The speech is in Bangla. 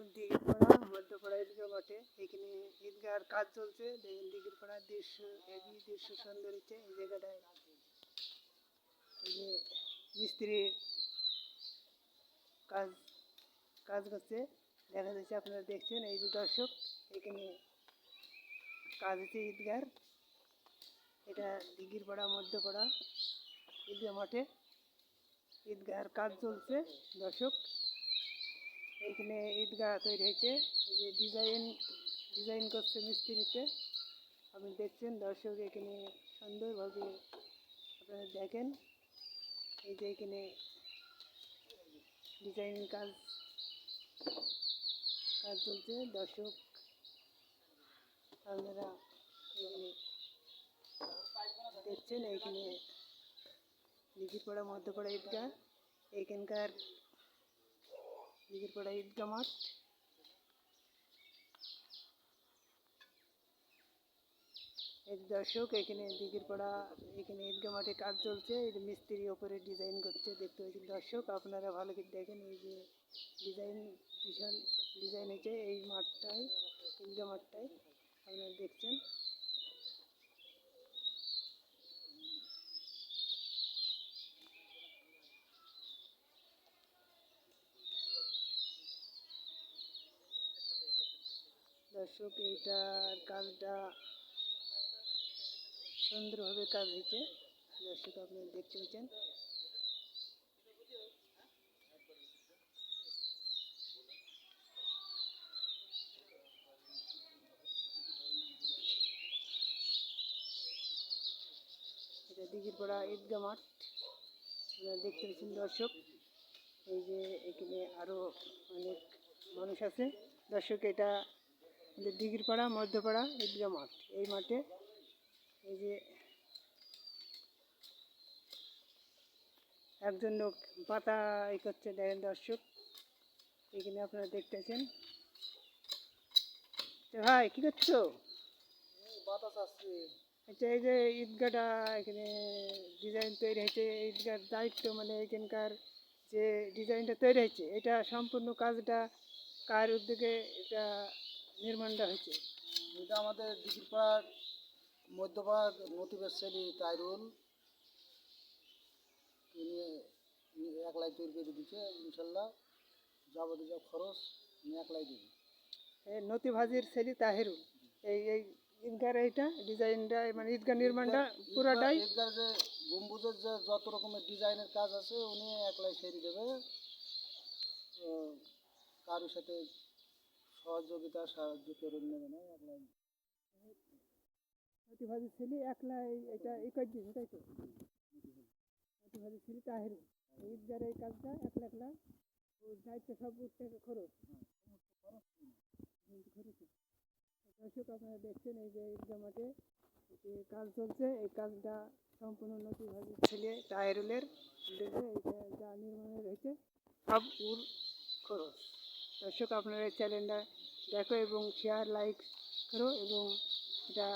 দিঘির পাড়া মধ্যপাড়া ঈদগাহ মাঠে এখানে ঈদগাহর কাজ চলছে। দেখেন দিঘির পাড়ার দৃশ্য হেভি দৃশ্য সুন্দর হচ্ছে এই জায়গাটায়। এই যে মিস্ত্রি কাজ কাজ করছে। দেখা যাচ্ছে আপনারা দেখছেন, এই যে দর্শক, এখানে কাজ হচ্ছে ঈদগার। এটা দিঘির পাড়া, মধ্যপাড়া ঈদগাহ মাঠে ঈদগাহর কাজ চলছে, দর্শক। এইখানে ঈদগাহ তৈরি হয়েছে। যে ডিজাইন ডিজাইন করছে মিস্ত্রিতে। আপনি দেখছেন, দর্শক এখানে সুন্দরভাবে আপনারা দেখেন। এই যে এখানে ডিজাইন কাজ কাজ চলছে। দর্শক, আপনারা এখানে দেখছেন এইখানে লিখিরপাড়া মধ্যপাড়া ঈদগাহ। এইখানকার লিখিরপাড়া ঈদগাহ মাঠ যে দর্শক এখানে দিঘির দিঘিরপাড়া এখানে ঈদগাহ মাঠে কাজ চলছে। এই মিস্ত্রি ওপরে ডিজাইন করছে, দেখতে পাচ্ছেন দর্শক, আপনারা ভালো করে দেখেন এই যে ডিজাইন বিশাল ডিজাইন হয়েছে এই মাঠটায় ঈদগাহ মাঠটায়, আপনারা দেখছেন। দর্শক এইটার কাজটা সুন্দরভাবে কাজ হয়েছে। দর্শক আপনারা দেখতে পাচ্ছেন। এটা দিঘিরপাড়া ঈদগাহ মাঠ। আপনারা দেখতে পাচ্ছেন দর্শক, এই যে এখানে আরও অনেক মানুষ আছে। দর্শক, এটা আমাদের দিঘিরপাড়া মধ্যপাড়া ঈদগাহ মাঠ। এই মাঠে এই যে একজন লোক পাতা ই করছে দেখেন দর্শক। এখানে আপনারা দেখতেছেন। ভাই কী করছ? বাতাস আসছে। আচ্ছা এই যে ঈদগাটা এখানে ডিজাইন তৈরি হয়েছে ঈদগার দায়িত্ব মানে এখানকার যে ডিজাইনটা তৈরি হয়েছে এটা সম্পূর্ণ কাজটা কার উদ্যোগে এটা নির্মাণটা হয়েছে? এটা আমাদের দিঘিরপাড়ার মধ্যপাড়ার নতিবের ছেলে তাইরুল। তিনি একলাই তৈরি করে দিচ্ছে ইনশাল্লাহ। যাবতীয় যা খরচ উনি একলাই দেবে। এই নতি ভাজির ছেলে তাহেরুল। এই এই ঈদগার এইটা ডিজাইনটা মানে ঈদগার নির্মাণটা পুরাটাই? ঈদগার যে গম্বুজের যে যত রকমের ডিজাইনের কাজ আছে উনি একলাই সেরে দেবে। কারোর সাথে সহযোগিতা, সাহায্য করে নেবে না একলাই নতি ছেলে একলা এই- এটা এই দিয়েছে তাই তো। ভাজির ছেলে তাহেরুল এই ঈদগার এই কাজটা একলা একলা ওর দায়িত্ব সব উঠতে খরচ। দর্শক, আপনারা দেখছেন এই যে ঈদগাহ মাঠে যে কাজ চলছে। এই কাজটা সম্পূর্ণ নতুন ভাবে ছেলে টায়ারুলের উদ্যোগে এইটা যা নির্মাণে রয়েছে, সব উর খরচ। দর্শক আপনারা চ্যানেলটা দেখো এবং শেয়ার লাইক করো এবং এটা